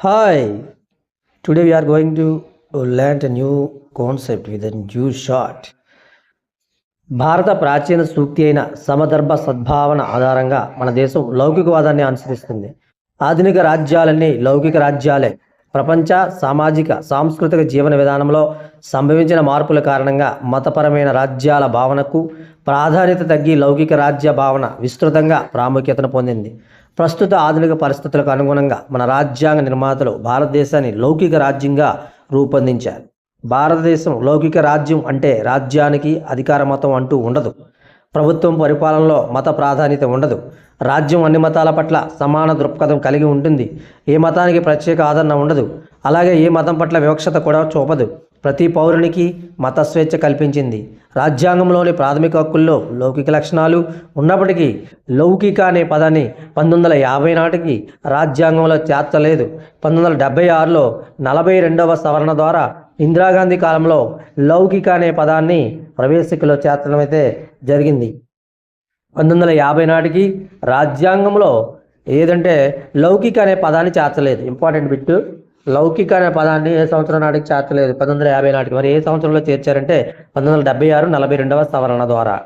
Hi, today we are going to learn a new concept with a new shot. భారత ప్రాచీన సూక్తి అయిన సమదర్భ సద్భావన ఆధారంగా మన దేశం లౌకికవాదాన్ని అనుసరిస్తుంది. ఆధునిక రాజ్యాలన్నీ లౌకిక రాజ్యాలే. ప్రపంచ సామాజిక సాంస్కృతిక జీవన విధానంలో సంభవించిన మార్పుల కారణంగా మతపరమైన రాజ్యాల భావనకు ప్రాధాన్యత తగ్గి లౌకిక రాజ్య భావన విస్తృతంగా ప్రాముఖ్యతను పొందింది. ప్రస్తుత ఆధునిక పరిస్థితులకు అనుగుణంగా మన రాజ్యాంగ నిర్మాతలు భారతదేశాన్ని లౌకిక రాజ్యంగా రూపొందించారు. భారతదేశం లౌకిక రాజ్యం అంటే రాజ్యానికి అధికార మతం అంటూ ఉండదు. ప్రభుత్వం పరిపాలనలో మత ప్రాధాన్యత ఉండదు. రాజ్యం అన్ని మతాల పట్ల సమాన దృక్పథం కలిగి ఉంటుంది. ఏ మతానికి ప్రత్యేక ఆదరణ ఉండదు. అలాగే ఏ మతం పట్ల వివక్షత కూడా చూపదు. ప్రతి పౌరునికి మత స్వేచ్ఛ కల్పించింది. రాజ్యాంగంలోని ప్రాథమిక హక్కుల్లో లౌకిక లక్షణాలు ఉన్నప్పటికీ లౌకిక అనే పదాన్ని పంతొమ్మిది వందల యాభై నాటికి రాజ్యాంగంలో చేర్చలేదు. పంతొమ్మిది వందల డెబ్బై ఆరులో నలభై రెండవ సవరణ ద్వారా ఇందిరాగాంధీ కాలంలో లౌకిక అనే పదాన్ని ప్రవేశికలో చేర్చడం అయితే జరిగింది. పంతొమ్మిది వందల యాభై నాటికి రాజ్యాంగంలో ఏదంటే లౌకిక అనే పదాన్ని చేర్చలేదు. ఇంపార్టెంట్ బిట్టు లౌకిక అనే పదాన్ని ఏ సంవత్సరం నాటికి చేర్చలేదు. పంతొమ్మిది వందల యాభై నాటికి. మరి ఏ సంవత్సరంలో చేర్చారంటే పంతొమ్మిది వందల డెబ్బై ఆరు నలభై రెండవ సవరణ ద్వారా.